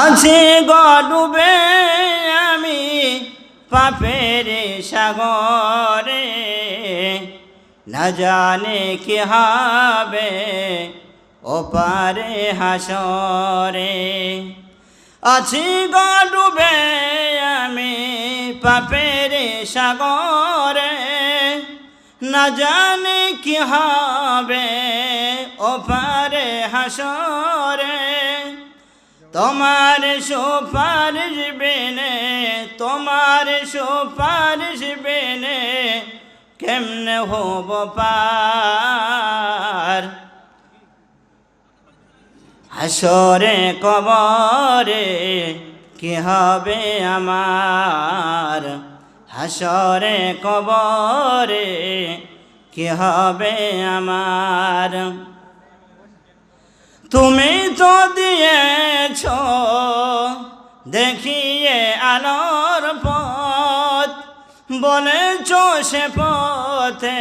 আছে গডুবে আমি পাপের সাগরে। না জানে কি হবে ওপারে হাসরে। আছি গডুবে আমি পাপের সাগরে। না জানে কি হবে ওপারে হাসরে। তোমার সুপারিশ বেনে, তোমার সুপারিশ বেনে কেমনে হব পার? হাসরে কবরে কি হবে আমার? হাসরে কবরে কি হবে আমার? তুমি দিয়েছ দেখিয়ে আলোর পথ, বলেছ সে পথে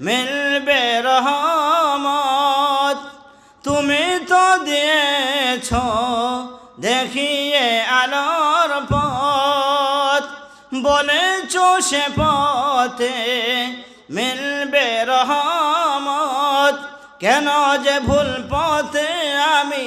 মিলবে রহমত। তুমি তো দিয়েছ দেখিয়ে আলোর পথ, বলেছ সে পথে মিলবে রহমত। কেন যে ভুল পথে আমি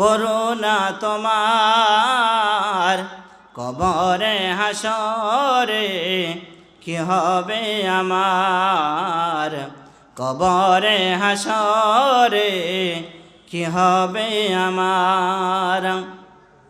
করোনা তোমার কবরে হাসরে কি হবে আমার? কবরে হাসরে কি হবে আমার?